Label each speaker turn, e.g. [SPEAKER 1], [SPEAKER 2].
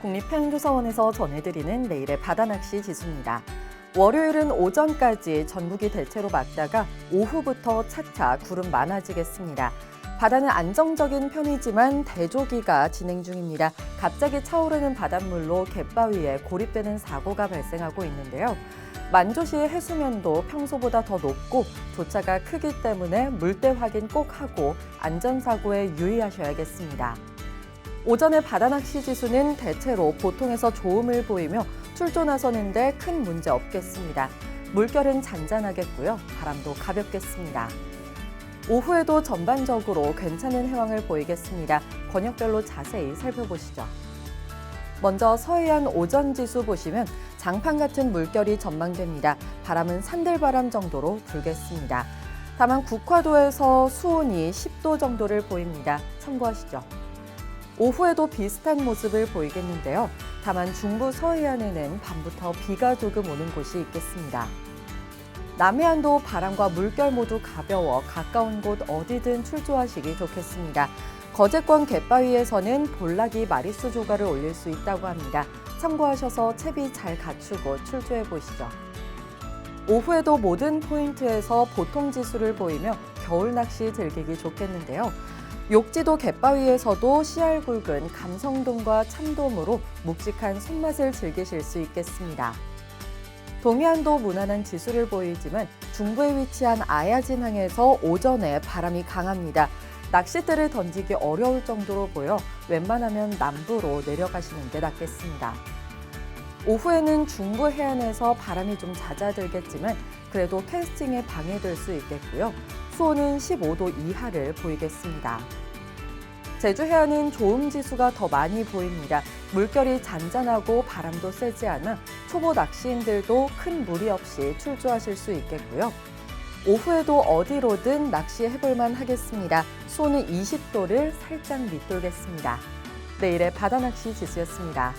[SPEAKER 1] 국립해양조사원에서 전해드리는 내일의 바다낚시 지수입니다. 월요일은 오전까지 전국이 대체로 맑다가 오후부터 차차 구름 많아지겠습니다. 바다는 안정적인 편이지만 대조기가 진행 중입니다. 갑자기 차오르는 바닷물로 갯바위에 고립되는 사고가 발생하고 있는데요. 만조시의 해수면도 평소보다 더 높고 조차가 크기 때문에 물때 확인 꼭 하고 안전사고에 유의하셔야겠습니다. 오전의 바다 낚시 지수는 대체로 보통에서 좋음을 보이며 출조 나서는데 큰 문제 없겠습니다. 물결은 잔잔하겠고요. 바람도 가볍겠습니다. 오후에도 전반적으로 괜찮은 해왕을 보이겠습니다. 권역별로 자세히 살펴보시죠. 먼저 서해안 오전 지수 보시면 장판 같은 물결이 전망됩니다. 바람은 산들바람 정도로 불겠습니다. 다만 국화도에서 수온이 10도 정도를 보입니다. 참고하시죠. 오후에도 비슷한 모습을 보이겠는데요. 다만 중부 서해안에는 밤부터 비가 조금 오는 곳이 있겠습니다. 남해안도 바람과 물결 모두 가벼워 가까운 곳 어디든 출조하시기 좋겠습니다. 거제권 갯바위에서는 볼락이 마리수 조가를 올릴 수 있다고 합니다. 참고하셔서 채비 잘 갖추고 출조해 보시죠. 오후에도 모든 포인트에서 보통 지수를 보이며 겨울 낚시 즐기기 좋겠는데요. 욕지도 갯바위에서도 씨알 굵은 감성돔과 참돔으로 묵직한 손맛을 즐기실 수 있겠습니다. 동해안도 무난한 지수를 보이지만 중부에 위치한 아야진항에서 오전에 바람이 강합니다. 낚싯대를 던지기 어려울 정도로 보여 웬만하면 남부로 내려가시는 게 낫겠습니다. 오후에는 중부 해안에서 바람이 좀 잦아들겠지만 그래도 캐스팅에 방해될 수 있겠고요. 수온은 15도 이하를 보이겠습니다. 제주 해안은 조음 지수가 더 많이 보입니다. 물결이 잔잔하고 바람도 세지 않아 초보 낚시인들도 큰 무리 없이 출조하실 수 있겠고요. 오후에도 어디로든 낚시해볼만 하겠습니다. 수온은 20도를 살짝 밑돌겠습니다. 내일의 바다 낚시 지수였습니다.